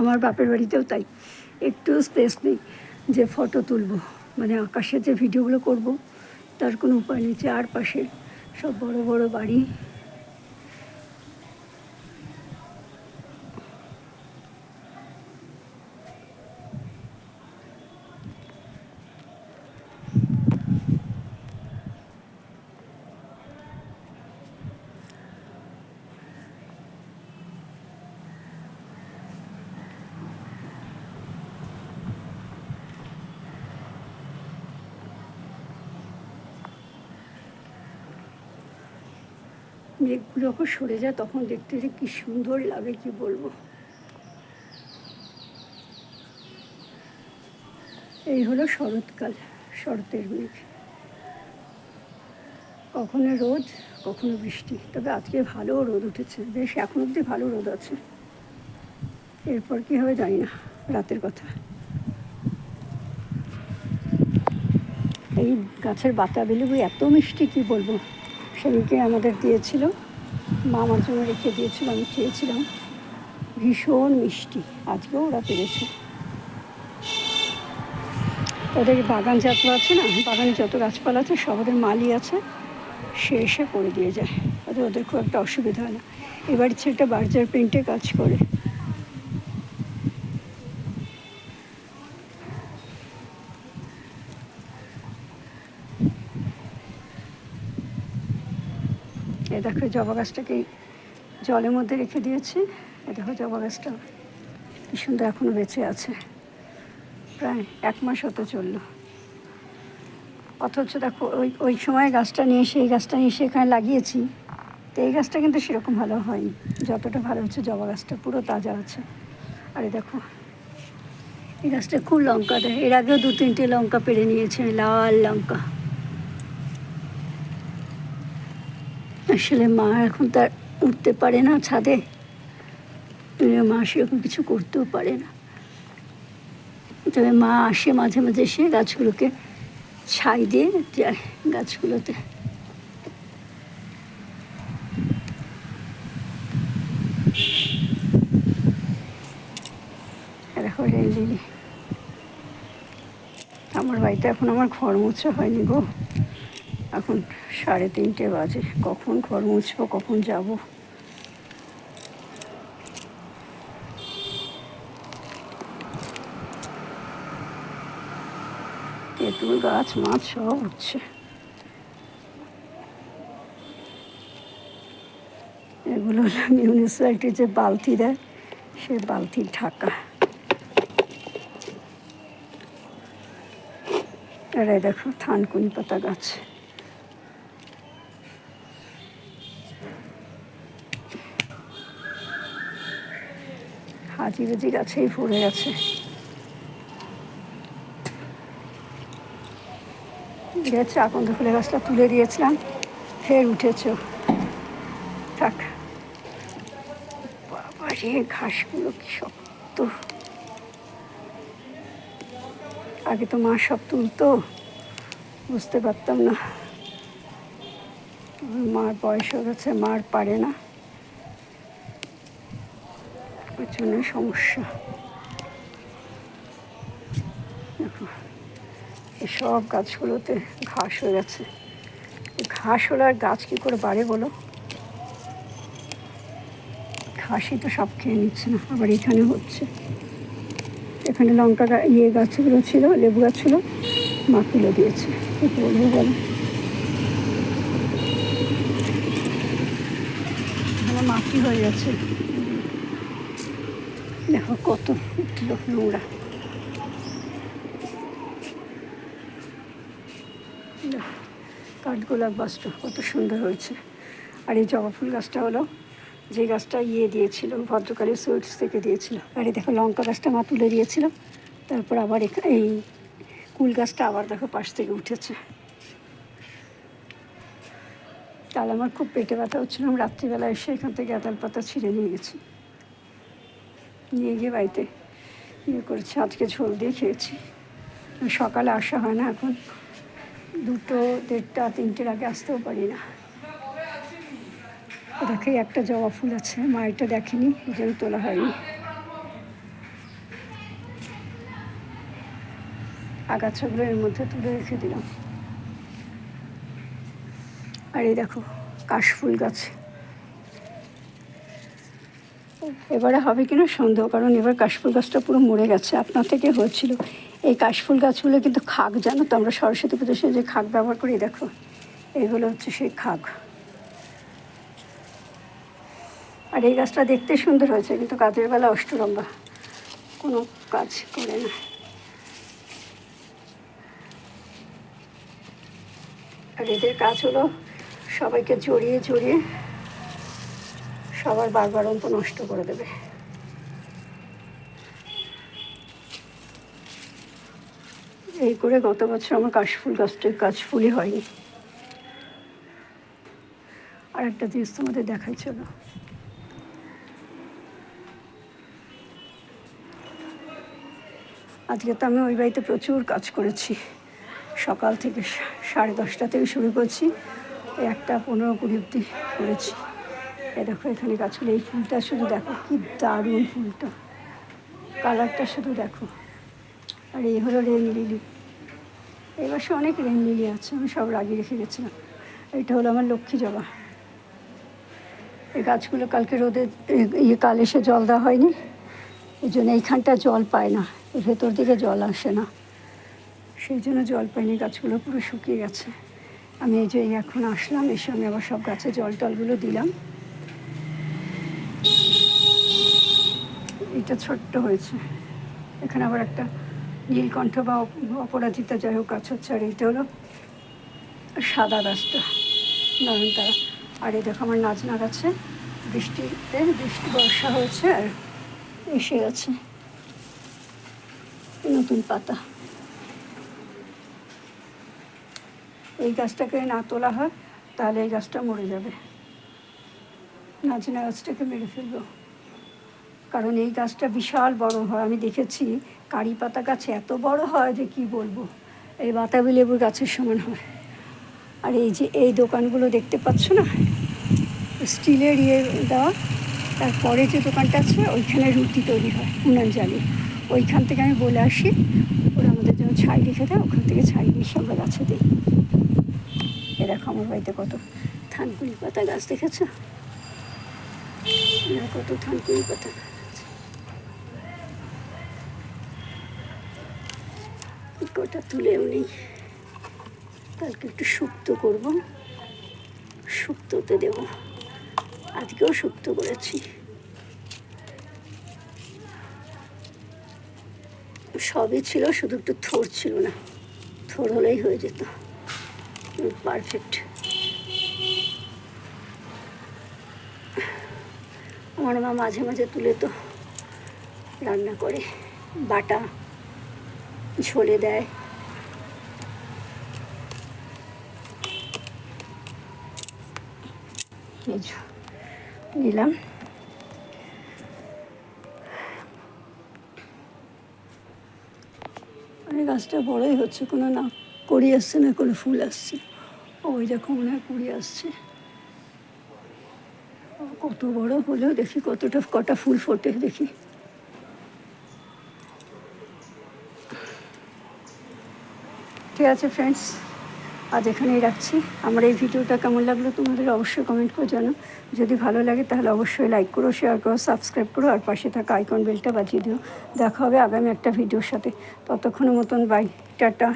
আমার বাপের বাড়িতেও তাই। একটু স্পেস নেই যে ফটো তুলব। মানে আকাশে যে ভিডিওগুলো করব, তার কোনো উপায় নেই চারপাশে সব বড় বড় বাড়ি মেঘগুলো যখন সরে যায়, তখন দেখতে যে কি সুন্দর লাগে, কি বলব। এই হলো শরৎকাল, শরতের মেঘ। কখনো রোদ, কখনো বৃষ্টি, তবে আজকে ভালো রোদ উঠেছে। বেশ, এখন অবধি ভালো রোদ আছে। এরপর কি হবে জানি না, রাতের কথা। এই গাছের বাতাবি লেবু এত মিষ্টি, কি বলব? সেদিনকে আমাদের দিয়েছিল। মা আমার জন্য রেখে দিয়েছিল, আমি খেয়েছিলাম। ভীষণ মিষ্টি। আজকেও ওরা পেরেছে। ওদের বাগান যত আছে না? বাগানে যত গাছপালা আছে, সব ওদের মালি আছে। সে এসে করে দিয়ে যায়। ওদের ওদের খুব একটা অসুবিধা হয় না। এবার ছেলেটা বার্জার প্রিন্টে কাজ করে। এ দেখো জবা গাছটাকে জলের মধ্যে রেখে দিয়েছি। এ দেখো জবা গাছটা কি সুন্দর এখনও বেঁচে আছে। প্রায় এক মাস হতে চলল। অথচ দেখো ওই ওই সময় গাছটা নিয়ে এসে, এই গাছটা নিয়ে এসে এখানে লাগিয়েছি। তো এই গাছটা কিন্তু সেরকম ভালো হয়নি। যতটা ভালো হচ্ছে জবা গাছটা পুরো তাজা আছে। আরে দেখো, এই গাছটা খুব লঙ্কা দেয়। এর আগেও দু তিনটে লঙ্কা পেরে নিয়েছে, লাল লঙ্কা। আসলে মা এখন তার উঠতে পারে না ছাদে। মা সেরকম কিছু করতেও পারে না। তবে মা আসে মাঝে মাঝে এসে গাছগুলোকে ছাই দিয়ে যায় গাছগুলোতে। আমার বাড়িতে এখন আমার ঘর মোছা হয়নি গো। এখন সাড়ে তিনটে বাজে। কখন ঘর মুছবো, কখন যাব? তেঁতুল গাছ, মাছ সব উঠছে। এগুলো মিউনিসিপ্যালিটি যে বালতি দেয়, সে বালতি ঢাকা। এরাই দেখো থানকুনি পাতা গাছ। হাজি বাজি গাছেই ভরে গেছে গেছে, আকন্দ ফুলের গাছটা তুলে দিয়েছিলাম। ফের উঠেছ। থাক। বাবা রে, ঘাসগুলো কি শক্ত। আগে তো মা সব তুলতো, বুঝতে পারতাম না। মার বয়স হয়ে গেছে মার পারে না ওই জন্য সমস্যা। সব গাছগুলোতে ঘাস হয়ে গেছে। ঘাস হলে আর গাছ কী করে বাড়ে বলো? ঘাসই তো সব খেয়ে নিচ্ছে না, আবার এখানে হচ্ছে। এখানে লঙ্কা ইয়ে গাছগুলো ছিল, লেবু গাছ ছিল, মা তুলে দিয়েছে। বলো। মাটি হয়ে গেছে। দেখো কত উঠল নোংরা। কাঠগোলাপ গাছটা কত সুন্দর হয়েছে। আর এই জবা ফুল গাছটা হলো, যে গাছটা ইয়ে দিয়েছিল, ভদ্রকালী সুইটস থেকে দিয়েছিল। আর এই দেখো লঙ্কা গাছটা মা তুলে দিয়েছিল। তারপর আবার এই কুল গাছটা আবার দেখো পাশ থেকে উঠেছে। তাহলে আমার খুব পেটে ব্যথা হচ্ছিলাম রাত্রিবেলা এসে এখান থেকে গাঁদাল পাতা ছিঁড়ে নিয়ে গেছি। নিয়ে গিয়ে বাড়িতে ইয়ে করেছি। আজকে ঝোল দিয়ে খেয়েছি। সকালে আসা হয় না এখন। দুটো দেড়টা, তিনটের আগে আসতেও পারি না। দেখে একটা জবা ফুল আছে। মা এটা দেখেনি জন্য তোলা হয়নি। আগাছাগুলো এর মধ্যে তুলে রেখে দিলাম। আর এই দেখো, কাশফুল গাছ। এবারে হবে কিনা সন্দেহ, কারণ এবার কাশফুল গাছটা পুরো মরে গেছে। আপনার থেকে হয়েছিল। এই কাশফুল গাছগুলো কিন্তু খাক জানো তো? আমরা সরস্বতী পুজোর যে খাক ব্যবহার করি, দেখো এইগুলো হচ্ছে সেই খাক আর এই গাছটা দেখতে সুন্দর হয়েছে, কিন্তু কাজের বেলা অষ্টলম্বা কোনো কাজ করে না। আর এদের কাজ হলো সবাইকে জড়িয়ে জড়িয়ে সবার বারবারন্ত নষ্ট করে দেবে। এই করে গত বছর আমার কাশফুল গাছটার কাজ ফুলই হয়নি। আর একটা জিনিস তোমাদের দেখাই চলো আজকে তো আমি ওই বাড়িতে প্রচুর কাজ করেছি। সকাল থেকে সাড়ে দশটা থেকে শুরু করছি। একটা পনেরো কুড়ি অব্দি করেছি। এ দেখো, এখানে গাছগুলো, এই ফুলটা শুধু দেখো, কি দারুণ ফুলটা। কালারটা শুধু দেখো। আর এই হলো রেন লিলি। এই বছর অনেক রেন লিলি আছে, আমি সব লাগিয়ে রেখে গেছিলাম। এটা হলো আমার লক্ষ্মী জবা। এই গাছগুলো কালকে রোদে ইয়ে কাল এসে জল দেওয়া হয়নি, এই জন্য এইখানটা জল পায় না এর ভেতর দিকে জল আসে না। সেই জন্য জল পাইনি, গাছগুলো পুরো শুকিয়ে গেছে। আমি এই যে এখন আসলাম, এসে আমি আবার সব গাছে জল টলগুলো দিলাম। এটা ছোট্ট হয়েছে। এখানে আবার একটা নীলকণ্ঠ বা অপ- অপরাজিতা যাই হোক গাছ হচ্ছে আর এইটা হলো সাদা রাস্তা গাছটা নয়নতারা। আর এই দেখো আমার নাচনা গাছে বৃষ্টিতে বৃষ্টি, বর্ষা হয়েছে আর এসে গেছে। নতুন পাতা। এই গাছটাকে না তোলা হয়, তাহলে এই গাছটা মরে যাবে। নাচনা গাছটাকে মেরে ফেলব। কারণ এই গাছটা বিশাল বড় হয়। আমি দেখেছি কারি পাতা গাছ এত বড় হয় যে কি বলব? এই বাতাবি লেবুর গাছের সমান হয়। আর এই যে এই দোকানগুলো দেখতে পাচ্ছ না? স্টিলের ইয়ে দেওয়া। তারপরে যে দোকানটা আছে, ওইখানে রুটি তৈরি হয়, উনান জ্বালিয়ে ওইখান থেকে আমি বলে আসি, ওরা আমাদের জন্য ছাই রেখে দেয়, ওখান থেকে ছাই নিয়ে আমরা গাছে দিই। এ দেখো আমার বাড়িতে কত থানকুলি পাতা গাছ দেখেছ? কত থানকুলি পাতা। কটা তুলেও নেই কালকে একটু শুক্তো করব। শুক্তোতে দেব। আজকেও শুক্তো করেছি। সবই ছিল, শুধু একটু থোর ছিল না। থোর হলেই হয়ে যেত। পারফেক্ট আমার মা মাঝে মাঝে তুলে তো রান্না করে। বাটা ঝোলে দেয়। নিলাম। মানে গাছটা বড়ই হচ্ছে, কোনো না কড়ি আসছে, না কোনো ফুল আসছে। ওই রকম মনে হয় আসছে। কত বড় হলেও দেখি কতটা, কটা ফুল ফোটে, দেখি। ঠিক আছে ফ্রেন্ডস আজ এখানেই রাখছি। আমার এই ভিডিওটা কেমন লাগল তোমাদের অবশ্যই কমেন্ট করে জানো। যদি ভালো লাগে তাহলে অবশ্যই লাইক করো শেয়ার করো সাবস্ক্রাইব করো, আর পাশে থাকা আইকন বেলটা বাজিয়ে দিও। দেখা হবে আগামী একটা ভিডিওর সাথে। ততক্ষণের মতন বাই টাটা।